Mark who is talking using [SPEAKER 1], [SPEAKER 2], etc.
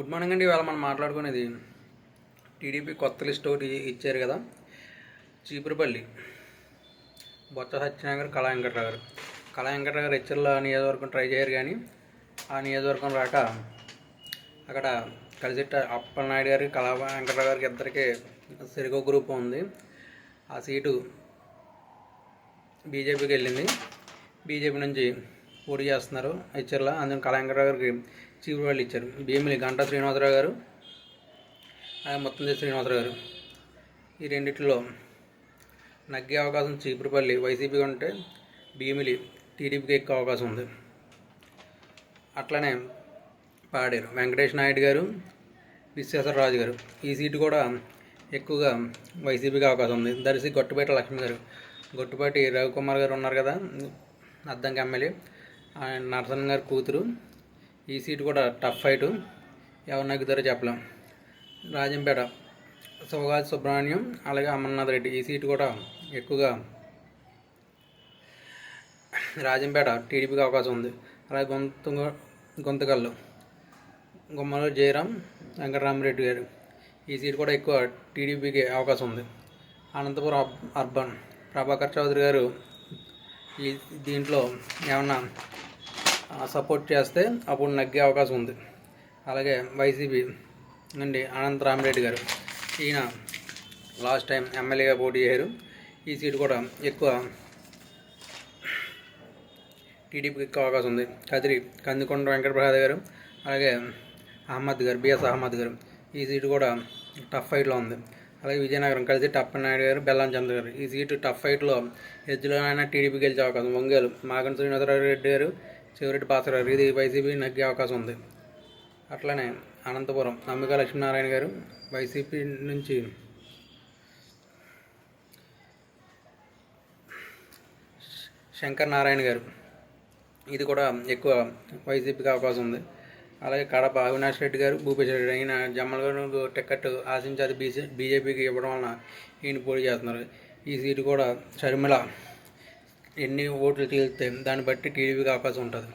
[SPEAKER 1] Good morning అండి. ఇవాళ మనం మాట్లాడుకునేది టీడీపీ కొత్త లిస్ట్ ఒకటి ఇచ్చారు కదా చీపురుపల్లి. బొత్స సత్యనారాయణ గారు కళా వెంకట్రావు గారు. కళా వెంకట్రావు గారు హెచ్చర్ల నియోజకవర్గం ట్రై చేయరు కానీ ఆ నియోజకవర్గం రాక అక్కడ కలిసిట్ట అప్పలనాయుడు గారికి కళా వెంకట్రావు గారికి ఇద్దరికి సిరిగో గ్రూప్ ఉంది. ఆ సీటు బీజేపీకి వెళ్ళింది. బీజేపీ నుంచి పోటీ చేస్తున్నారు. హెచ్చర్ల అందుకని కళా గారికి చీఫ్ వాళ్ళు ఇచ్చారు. భీమిలి గంటా శ్రీనివాసరావు గారు అలాగే మొత్తం శ్రీనివాసరావు గారు. ఈ రెండిట్లో నగ్గే అవకాశం చీపురుపల్లి వైసీపీ ఉంటే భీమిలి టీడీపీకి ఎక్కువ అవకాశం ఉంది. అట్లనే పాడారు వెంకటేష్ నాయుడు గారు విశ్వేశ్వరరాజు గారు. ఈ సీటు కూడా ఎక్కువగా వైసీపీకి అవకాశం ఉంది. దర్శి గొట్టుపేట లక్ష్మి గారు. గొట్టుపాటి రవికుమార్ గారు ఉన్నారు కదా అద్దంకి ఎమ్మెల్యే. ఆయన నరసన్ గారి కూతురు. ఈ సీటు కూడా టఫ్ ఫైట్ ఎవరు నగ్గుతారో చెప్పలేం. రాజంపేట సోగాజ్ సుబ్రహ్మణ్యం అలాగే అమర్నాథ్ రెడ్డి. ఈ సీటు కూడా ఎక్కువగా రాజంపేట టీడీపీకి అవకాశం ఉంది. అలాగే గొంతు గొంతకల్లు గుమ్మలో జయరాం వెంకటరామరెడ్డి గారు. ఈ సీట్ కూడా ఎక్కువ టీడీపీకి అవకాశం ఉంది. అనంతపురం అర్బన్ ప్రభాకర్ చౌదరి గారు ఈ దీంట్లో ఏమన్నా సపోర్ట్ చేస్తే అప్పుడు నగ్గే అవకాశం ఉంది. అలాగే వైసీపీ నుండి అనంత రామిరెడ్డి గారు ఈయన లాస్ట్ టైం ఎమ్మెల్యేగా పోటీ చేశారు ఈ సీటు కూడా ఎక్కువ టీడీపీకి ఎక్కువ అవకాశం ఉంది. కదిరి కందికొండ వెంకటప్రసాద్ గారు అలాగే అహ్మద్ గారు బిఎస్ అహ్మద్ గారు ఈ సీటు కూడా టఫ్ ఫైట్లో ఉంది. అలాగే విజయనగరం కలిసి టప్పనాయుడు గారు బెల్లం చంద్ర గారు. ఈ సీటు టఫ్ ఫైట్లో ఆయన టీడీపీ గెలిచే అవకాశం ఒంగోలు. మాగన్ శ్రీనివాసరావు రెడ్డి గారు చివరెడ్డి పాసరావు గారు. ఇది వైసీపీ నగ్గే అవకాశం ఉంది. అట్లనే అనంతపురం అంబికా లక్ష్మీనారాయణ గారు వైసీపీ నుంచి శంకర్ నారాయణ గారు. ఇది కూడా ఎక్కువ వైసీపీకి అవకాశం ఉంది. అలాగే కడప అవినాష్ రెడ్డి గారు భూపేశ్ రెడ్డి అయిన జమ్మల్ గారు టికెట్ ఆశించి అది బీజే బీజేపీకి ఇవ్వడం వలన ఈయన పోటీ చేస్తున్నారు. ఈ సీటు కూడా షర్మిల ఎన్ని ఓట్లు తేలితే దాన్ని బట్టి టీడీపీకి అవకాశం ఉంటుంది.